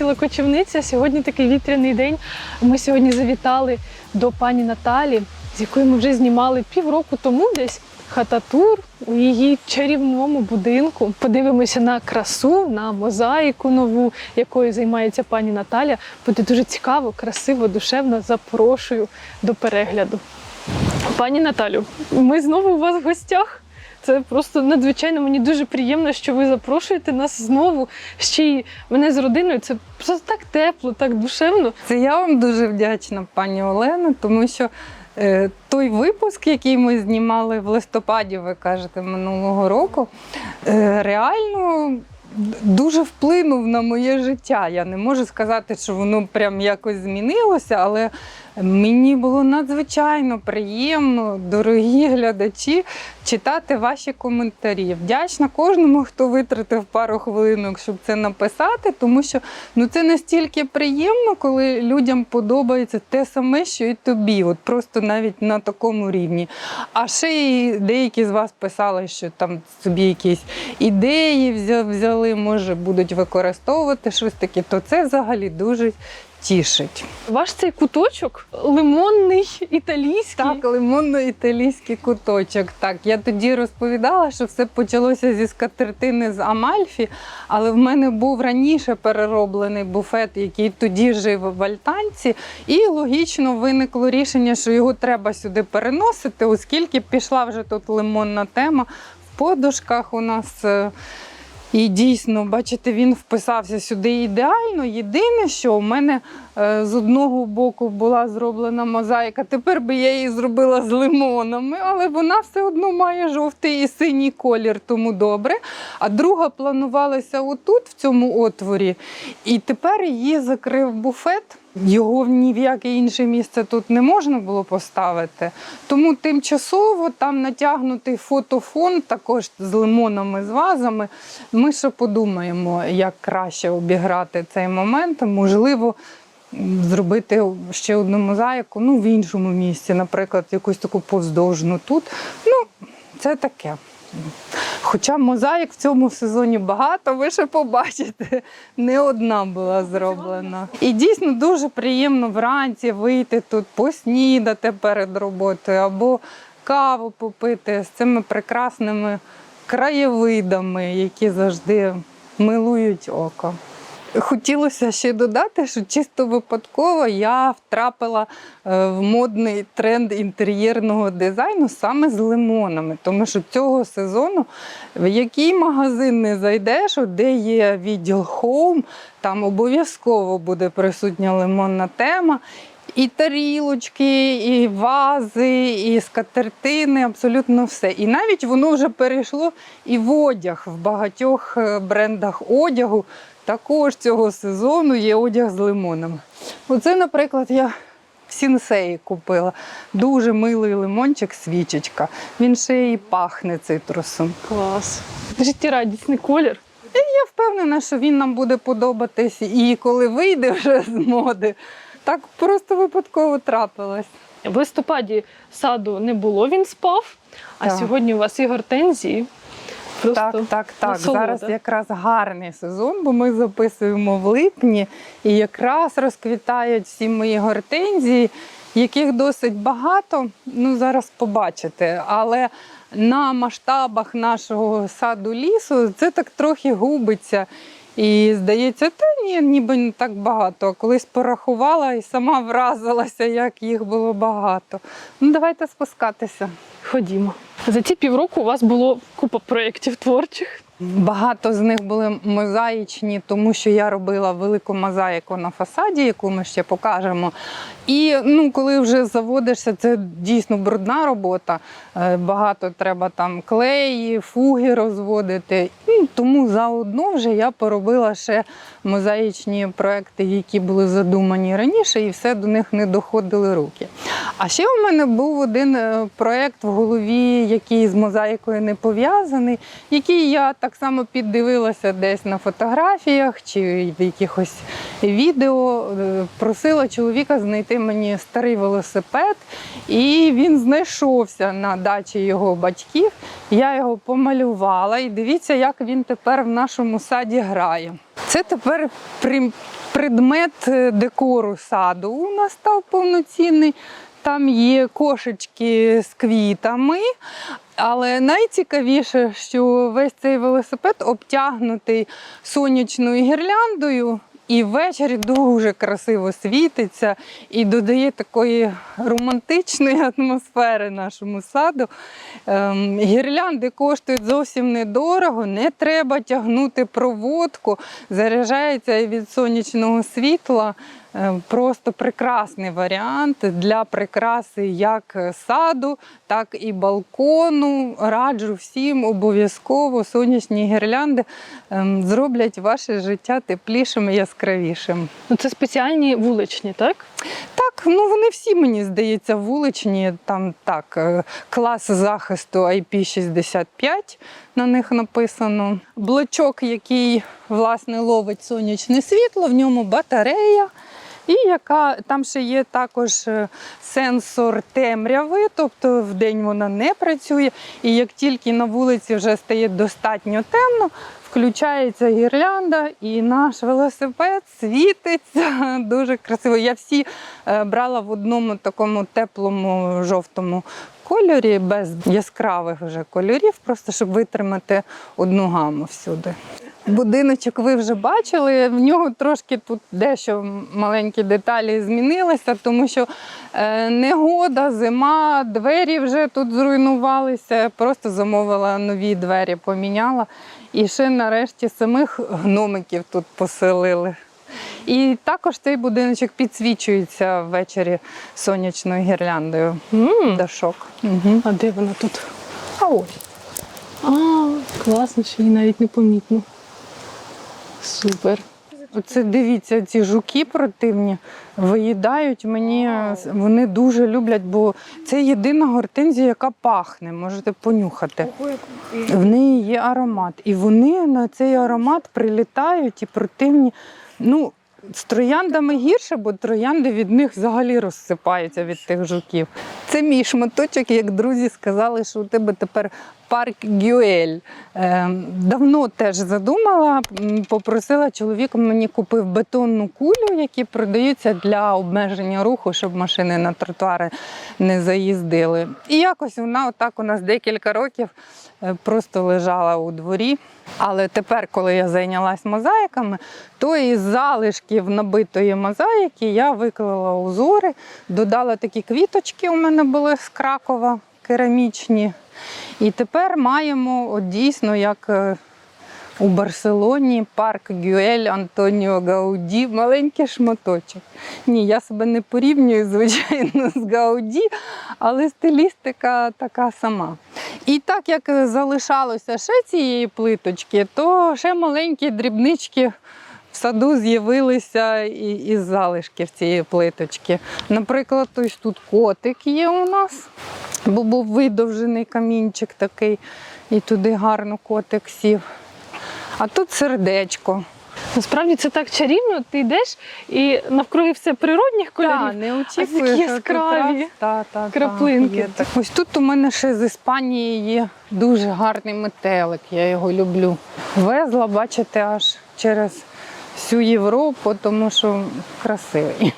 Весіла Кочівниця. Сьогодні такий вітряний день. Ми сьогодні завітали до пані Наталі, з якою ми вже знімали півроку тому десь хататур у її чарівному будинку. Подивимося на красу, на мозаїку нову, якою займається пані Наталя. Буде дуже цікаво, красиво, душевно. Запрошую до перегляду. Пані Наталю, ми знову у вас в гостях. Це просто надзвичайно мені дуже приємно, що ви запрошуєте нас знову. Ще й мене з родиною. Це просто так тепло, так душевно. Це я вам дуже вдячна, пані Олено, тому що е, той випуск, який ми знімали в листопаді, ви кажете, минулого року, е, реально дуже вплинув на моє життя. Я не можу сказати, що воно прям якось змінилося, але мені було надзвичайно приємно, дорогі глядачі, читати ваші коментарі. Вдячна кожному, хто витратив пару хвилинок, щоб це написати, тому що ну це настільки приємно, коли людям подобається те саме, що і тобі, от просто навіть на такому рівні. А ще й деякі з вас писали, що там собі якісь ідеї взяли, може будуть використовувати щось таке, то це взагалі дуже тішить. Ваш цей куточок лимонний, італійський. Так, лимонно-італійський куточок. Так, я тоді розповідала, що все почалося зі скатертини з Амальфі, але в мене був раніше перероблений буфет, який тоді жив в Альтанці, і логічно виникло рішення, що його треба сюди переносити, оскільки пішла вже тут лимонна тема. В подушках у нас. І дійсно, бачите, він вписався сюди ідеально. Єдине, що у мене е, з одного боку була зроблена мозаїка. Тепер би я її зробила з лимонами, але вона все одно має жовтий і синій колір, тому добре. А друга планувалася отут, в цьому отворі, і тепер її закрив буфет. Його ні в яке інше місце тут не можна було поставити. Тому тимчасово там натягнутий фотофон, також з лимонами, з вазами. Ми ще подумаємо, як краще обіграти цей момент. Можливо, зробити ще одну мозаїку ну, в іншому місці, наприклад, якусь таку повздовжну тут. Ну, це таке. Хоча мозаїк в цьому сезоні багато, ви ще побачите, не одна була зроблена. І дійсно дуже приємно вранці вийти тут, поснідати перед роботою або каву попити з цими прекрасними краєвидами, які завжди милують око. Хотілося ще додати, що чисто випадково я втрапила е, в модний тренд інтер'єрного дизайну саме з лимонами. Тому що цього сезону в який магазин не зайдеш, де є відділ Home, там обов'язково буде присутня лимонна тема. І тарілочки, і вази, і скатертини, абсолютно все. І навіть воно вже перейшло і в одяг в багатьох е, брендах одягу. Також цього сезону є одяг з лимонами. Оце, наприклад, я в сінсеї купила. Дуже милий лимончик, свічечка. Він ще й пахне цитрусом. Клас. Життєрадісний колір. Я впевнена, що він нам буде подобатись і коли вийде вже з моди. Так просто випадково трапилось. В листопаді саду не було, він спав. А Так. сьогодні у вас і гортензії. Просто Так, так, так. насолода. Зараз якраз гарний сезон, бо ми записуємо в липні, і якраз розквітають всі мої гортензії, яких досить багато. Ну, зараз побачите. Але на масштабах нашого саду лісу це так трохи губиться. І здається, та ні, ніби не так багато. Колись порахувала і сама вразилася, як їх було багато. Ну, давайте спускатися. Ходімо. За ці півроку у вас було купа проєктів творчих. Багато з них були мозаїчні, тому що я робила велику мозаїку на фасаді, яку ми ще покажемо. І ну, коли вже заводишся, це дійсно брудна робота. Е, Багато треба там клеї, фуги розводити. Ну, тому заодно вже я поробила ще мозаїчні проекти, які були задумані раніше, і все до них не доходили руки. А ще у мене був один е, проект в голові, який з мозаїкою не пов'язаний, який я так так само піддивилася десь на фотографіях чи в якихось відео. е, Просила чоловіка знайти мені старий велосипед, і він знайшовся на дачі його батьків. Я його помалювала, і дивіться, як він тепер в нашому саді грає. Це тепер предмет е, декору саду. У нас став повноцінний. Там є кошечки з квітами. Але найцікавіше, що весь цей велосипед обтягнутий сонячною гірляндою. І ввечері дуже красиво світиться і додає такої романтичної атмосфери нашому саду. Ем, гірлянди коштують зовсім недорого, не треба тягнути проводку, заряджається від сонячного світла. Е, Просто прекрасний варіант для прикраси як саду, так і балкону. Раджу всім обов'язково сонячні гірлянди ем, зроблять ваше життя теплішим і яскравішим. Ну це спеціальні вуличні, так? Так, ну вони всі, мені здається, вуличні. Там так, е, клас захисту IP65 на них написано. Блочок, який власне ловить сонячне світло, в ньому батарея. І яка там ще є також е, сенсор темряви, тобто вдень вона не працює. І як тільки на вулиці вже стає достатньо темно, включається гірлянда, і наш велосипед світиться дуже красиво. Я всі е, брала в одному такому теплому жовтому кольорі, без яскравих вже кольорів, просто щоб витримати одну гаму всюди. Будиночок ви вже бачили. В нього трошки тут дещо маленькі деталі змінилися, тому що е, негода, зима, двері вже тут зруйнувалися. Просто замовила нові двері, поміняла. І ще нарешті самих гномиків тут поселили. І також цей будиночок підсвічується ввечері сонячною гірляндою. м Дашок. Угу. А де вона тут? А ось. А, класно, що її навіть не помітно. Супер. Оце дивіться, ці жуки противні виїдають мені. Вони дуже люблять, бо це єдина гортензія, яка пахне. Можете понюхати. В неї є аромат. І вони на цей аромат прилітають і противні. Ну, з трояндами гірше, бо троянди від них взагалі розсипаються від тих жуків. Це мій шматочок, як друзі сказали, що у тебе тепер парк Гюель. Е, давно теж задумала, попросила чоловік мені купив бетонну кулю, які продаються для обмеження руху, щоб машини на тротуари не заїздили. І якось вона отак у нас декілька років е, просто лежала у дворі. Але тепер, коли я зайнялась мозаїками, то із залишків набитої мозаїки я виклала узори, додала такі квіточки, у мене були з Кракова керамічні. І тепер маємо от дійсно як е, у Барселоні парк Гюель Антоніо Гауді, маленький шматочок. Ні, я себе не порівнюю, звичайно, з Гауді, але стилістика така сама. І так як залишалося ще цієї плиточки, то ще маленькі дрібнички в саду з'явилися і- із залишків цієї плиточки. Наприклад, ось тут котик є у нас, бо був видовжений камінчик такий, і туди гарно котик сів. А тут сердечко. Насправді це так чарівно, ти йдеш і навкруги все природних кольорів. Та, не а очікуєш. такі яскраві та, та, та, краплинки. є так. Ось тут у мене ще з Іспанії є дуже гарний метелик, я його люблю. Везла, бачите, аж через всю Європу, тому що красивий.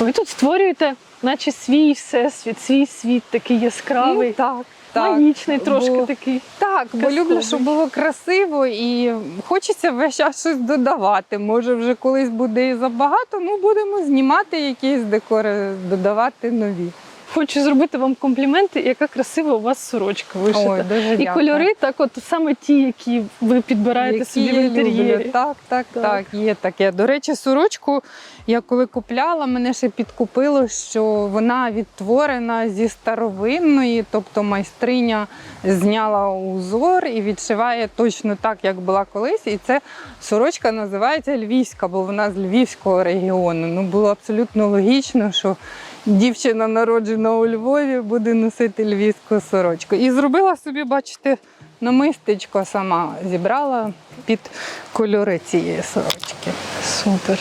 Ви тут створюєте, наче свій всесвіт, свій світ такий яскравий, Ну, так, так. магічний трошки Бо- такий. Так, бо люблю, щоб було красиво і хочеться весь час щось додавати. Може, вже колись буде і забагато, ну будемо знімати якісь декори, додавати нові. Хочу зробити вам компліменти, яка красива у вас сорочка вишита. Ой, дуже і дякую. кольори так, от саме ті, які ви підбираєте Які собі в інтер'єрі. Так, так, Так. так, є таке. До речі, сорочку я коли купляла, мене ще підкупило, що вона відтворена зі старовинної, тобто майстриня зняла узор і відшиває точно так, як була колись. І це сорочка називається львівська, бо вона з львівського регіону. Ну було абсолютно логічно, що дівчина, народжена у Львові, буде носити львівську сорочку. І зробила собі, бачите, намистечко сама зібрала під кольори цієї сорочки. Супер.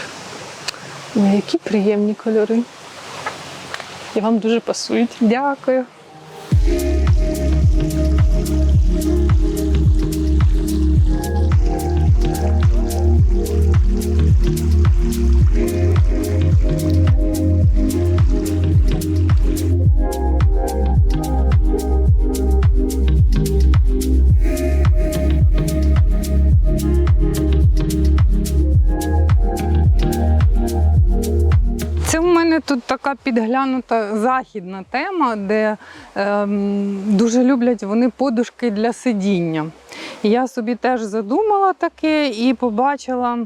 Ой, які приємні кольори. І вам дуже пасують. Дякую. Це така підглянута західна тема, де е, дуже люблять вони подушки для сидіння. Я собі теж задумала таке і побачила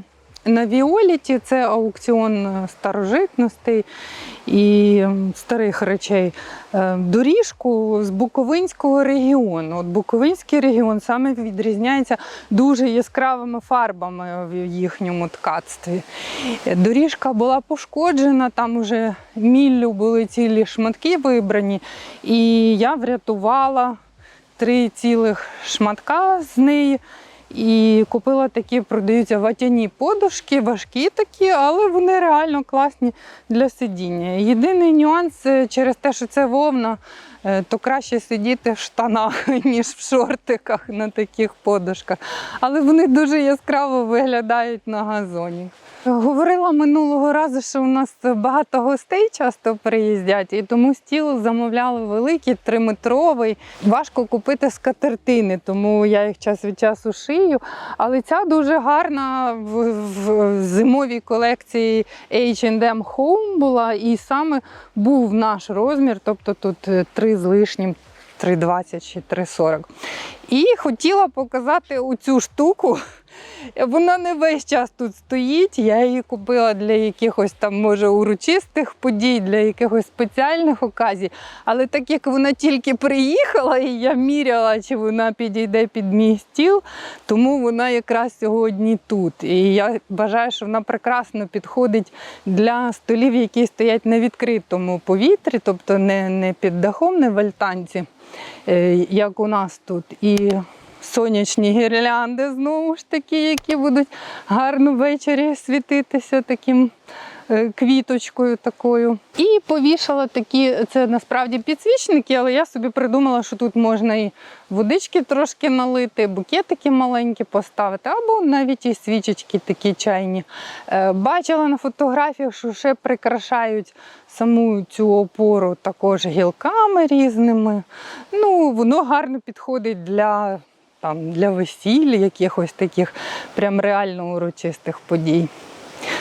на Віоліті це аукціон е, старожитностей і старих речей. е, Доріжку з Буковинського регіону. От Буковинський регіон саме відрізняється дуже яскравими фарбами в їхньому ткацтві. Доріжка була пошкоджена, там вже міллю були цілі шматки вибрані, і я врятувала три цілих шматка з неї. І купила такі, продаються ватяні подушки, важкі такі, але вони реально класні для сидіння. Єдиний нюанс е, через те, що це вовна, Е, то краще сидіти в штанах, ніж в шортиках на таких подушках. Але вони дуже яскраво виглядають на газоні. Говорила минулого разу, що у нас багато гостей часто приїздять, і тому стіл замовляли великий, триметровий. Важко купити скатертини, тому я їх час від часу шию. Але ця дуже гарна в, в зимовій колекції H&M Home була. І саме був наш розмір, тобто тут е, три з лишнім, 3,20 чи 3,40. І хотіла показати оцю штуку. Вона не весь час тут стоїть. Я її купила для якихось там, може, урочистих подій, для якихось спеціальних оказій. Але так як вона тільки приїхала, і я міряла, чи вона підійде під мій стіл, тому вона якраз сьогодні тут. І я вважаю, що вона прекрасно підходить для столів, які стоять на відкритому повітрі, тобто не, не під дахом, не в альтанці, е, як у нас тут. І сонячні гірлянди знову ж таки, які будуть гарно ввечері світитися таким е, квіточкою такою. І повішала такі, це насправді підсвічники, але я собі придумала, що тут можна і водички трошки налити, букетики маленькі поставити, або навіть і свічечки такі чайні. Е, Бачила на фотографіях, що ще прикрашають саму цю опору також гілками різними. Ну, воно гарно підходить для там для весіль, якихось таких прям реально урочистих подій.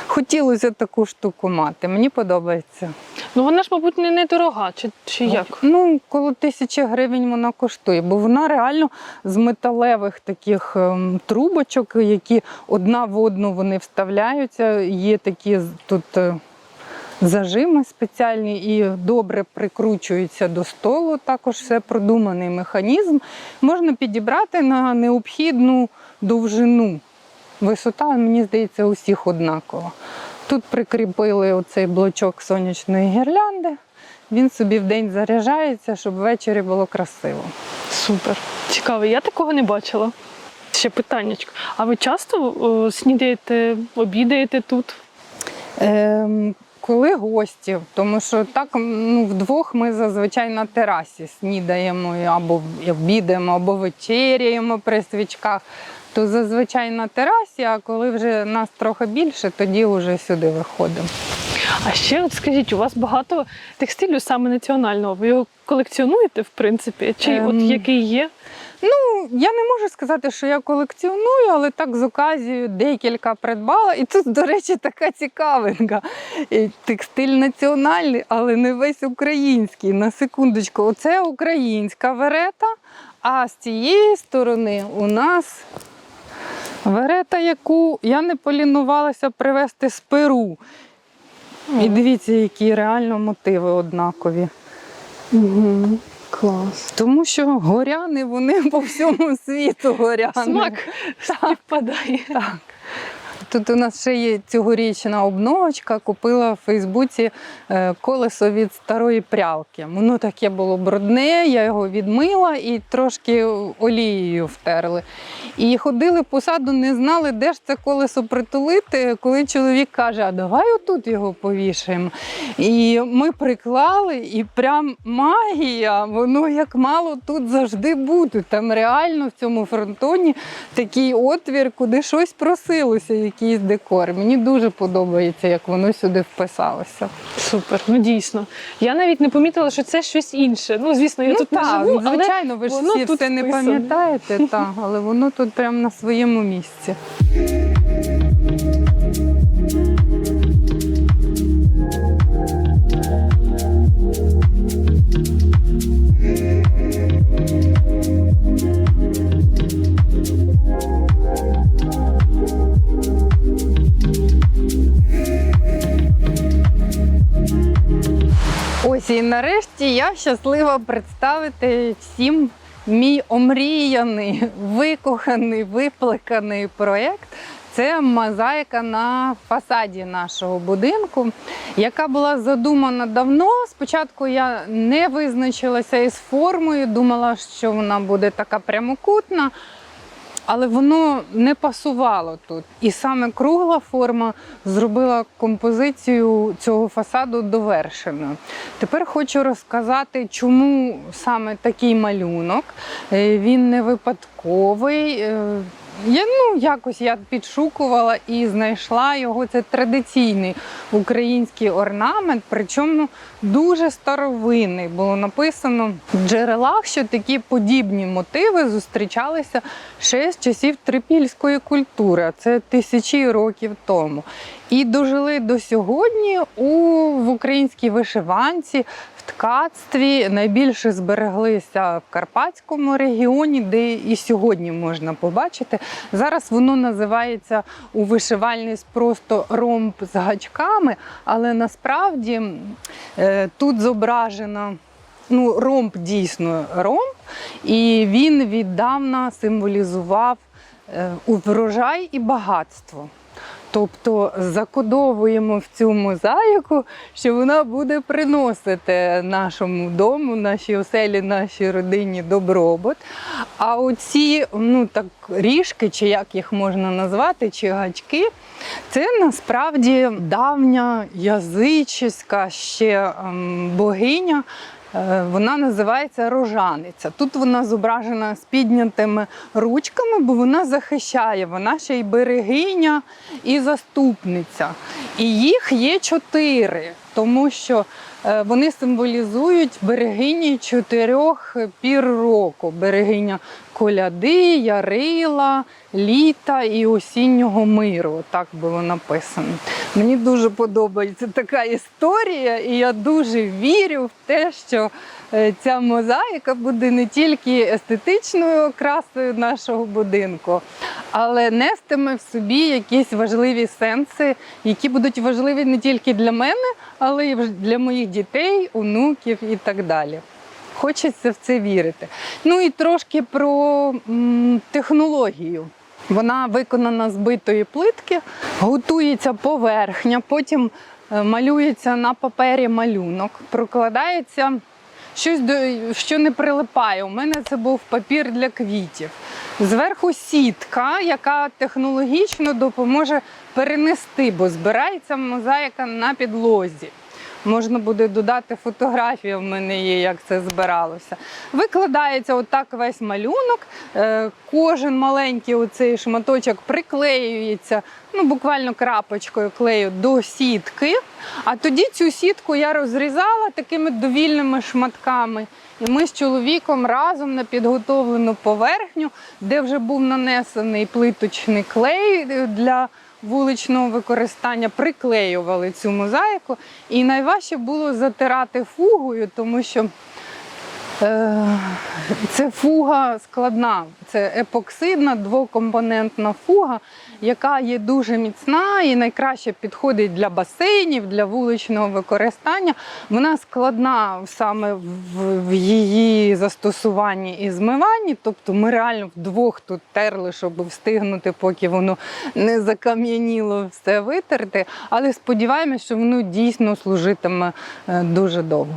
Хотілося таку штуку мати, мені подобається. Ну вона ж, мабуть, не недорога, чи, чи як? Ну, коло тисячі гривень вона коштує, бо вона реально з металевих таких ем, трубочок, які одна в одну вони вставляються. Є такі тут е, зажими спеціальні і добре прикручуються до столу. Також все продуманий механізм. Можна підібрати на необхідну довжину. Висота, мені здається, у всіх однакова. Тут прикріпили оцей блочок сонячної гірлянди. Він собі в день заряджається, щоб ввечері було красиво. Супер. Цікаво, я такого не бачила. Ще питаннячко. А ви часто о, снідаєте, обідаєте тут? Ем, коли гості, тому що так ну, вдвох ми зазвичай на терасі снідаємо або обідаємо, або вечеряємо при свічках, то зазвичай на терасі, а коли вже нас трохи більше, тоді вже сюди виходимо. А ще от скажіть, у вас багато текстилю саме національного. Ви його колекціонуєте, в принципі? Чи Ем, от який є? Ну, я не можу сказати, що я колекціоную, але так з оказією декілька придбала. І тут, до речі, така цікавинка. Текстиль національний, але не весь український. На секундочку, оце українська верета, а з цієї сторони у нас верета, яку я не полінувалася привезти з Перу. І дивіться, які реально мотиви однакові. Угу. Клас. Тому що горяни вони по всьому світу горяни. Смак співпадає. Так. Тут у нас ще є цьогорічна обновочка. Купила в Фейсбуці е, колесо від старої прялки. Воно таке було брудне, я його відмила і трошки олією втерли. І ходили по саду, не знали, де ж це колесо притулити, коли чоловік каже, а давай отут його повішаємо. І ми приклали, і прям магія, воно як мало тут завжди бути. Там реально в цьому фронтоні такий отвір, куди щось просилося, якийсь декор. Мені дуже подобається, як воно сюди вписалося. Супер, ну дійсно. Я навіть не помітила, що це щось інше. Ну, звісно, я ну, тут не так, живу, але звичайно, ви ж воно всі тут все не пам'ятаєте, але воно тут прямо на своєму місці. Ось і нарешті я щаслива представити всім мій омріяний, викоханий, виплеканий проєкт. Це мозаїка на фасаді нашого будинку, яка була задумана давно. Спочатку я не визначилася із формою, думала, що вона буде така прямокутна, але воно не пасувало тут. І саме кругла форма зробила композицію цього фасаду довершеною. Тепер хочу розказати, чому саме такий малюнок. Е, Він не випадковий. Я ну якось я підшукувала і знайшла його. Це традиційний український орнамент, причому дуже старовинний. Було написано в джерелах, що такі подібні мотиви зустрічалися ще з часів трипільської культури, це тисячі років тому. І дожили до сьогодні у в українській вишиванці. Ткацтві найбільше збереглися в Карпатському регіоні, де і сьогодні можна побачити. Зараз воно називається у вишивальність просто ромб з гачками, але насправді е, тут зображено ну, ромб дійсно ромб, і він віддавна символізував е, врожай і багатство. Тобто закодовуємо в цю мозаїку, що вона буде приносити нашому дому, нашій оселі, нашій родині добробут. А оці ну, так, ріжки, чи як їх можна назвати, чи гачки, це насправді давня язичська ще ем, богиня. Е, Вона називається рожаниця. Тут вона зображена з піднятими ручками, бо вона захищає, вона ще й берегиня і заступниця. І їх є чотири, тому що е, вони символізують берегині чотирьох пір року: берегиня коляди, ярила, літа і осіннього миру. Так було написано. Мені дуже подобається така історія, і я дуже вірю в те, що е, ця мозаїка буде не тільки естетичною окрасою нашого будинку, але нестиме в собі якісь важливі сенси, які будуть важливі не тільки для мене, але й для моїх дітей, онуків і так далі. Хочеться в це вірити. Ну і трошки про м, технологію. Вона виконана з битої плитки, готується поверхня, потім е, малюється на папері малюнок, прокладається щось, що не прилипає. У мене це був папір для квітів. Зверху сітка, яка технологічно допоможе перенести, бо збирається мозаїка на підлозі. Можна буде додати фотографію, в мене є, як це збиралося. Викладається отак весь малюнок. Е, Кожен маленький оцей шматочок приклеюється, ну буквально крапочкою клею до сітки. А тоді цю сітку я розрізала такими довільними шматками. І ми з чоловіком разом на підготовлену поверхню, де вже був нанесений плиточний клей для вуличного використання, приклеювали цю мозаїку. І найважче було затирати фугою, тому що Це фуга складна. Це епоксидна двокомпонентна фуга, яка є дуже міцна і найкраще підходить для басейнів, для вуличного використання. Вона складна саме в, її застосуванні і змиванні. Тобто ми реально вдвох тут терли, щоб встигнути, поки воно не закам'яніло все витерти. Але сподіваємося, що воно дійсно служитиме е, дуже довго.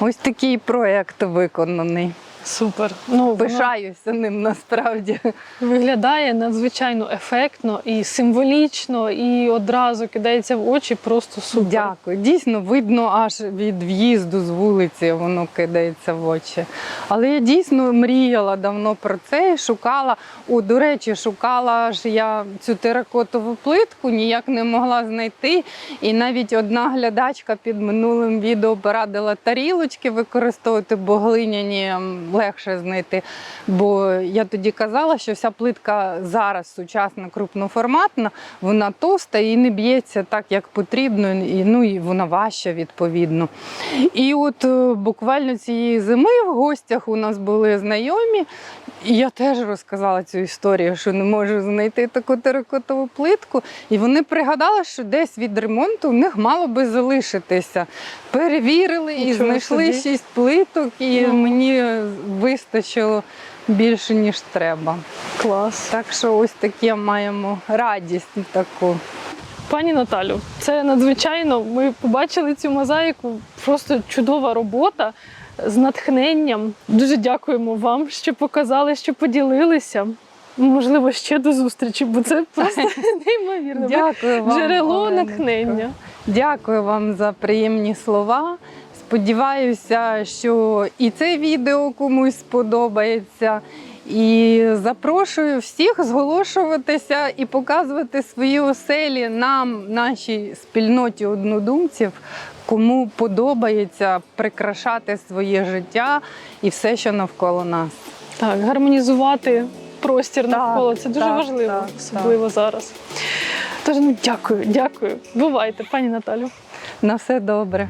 Ось такий проект виконаний. Супер. Ну, Пишаюся ним насправді. виглядає надзвичайно ефектно і символічно, і одразу кидається в очі. Просто супер. Дякую. Дійсно, видно аж від в'їзду з вулиці, воно кидається в очі. Але я дійсно мріяла давно про це і шукала. О, до речі, шукала ж я цю теракотову плитку, ніяк не могла знайти. І навіть одна глядачка під минулим відео порадила тарілочки використовувати, бо глиняні легше знайти. Бо я тоді казала, що вся плитка зараз сучасна, крупноформатна, вона товста і не б'ється так, як потрібно, і, ну і вона важча відповідно. І от е, буквально цієї зими в гостях у нас були знайомі, і я теж розказала цю історію, що не можу знайти таку теракотову плитку. І вони пригадали, що десь від ремонту в них мало би залишитися. Перевірили і Нічого знайшли шість плиток, і Ну. мені вистачило більше, ніж треба. Клас. Так що ось таке маємо радість таку. Пані Наталю, це надзвичайно. Ми побачили цю мозаїку. Просто чудова робота з натхненням. Дуже дякуємо вам, що показали, що поділилися. Можливо, ще до зустрічі, бо це просто неймовірно. Дякую вам. Джерело Оленочко. натхнення. Дякую вам за приємні слова. Сподіваюся, що і це відео комусь сподобається. І запрошую всіх зголошуватися і показувати свої оселі нам, нашій спільноті однодумців, кому подобається прикрашати своє життя і все, що навколо нас. Так, гармонізувати простір Так, навколо це дуже так, важливо, так, особливо зараз. Тож ну дякую, дякую. Бувайте, пані Наталю. На все добре.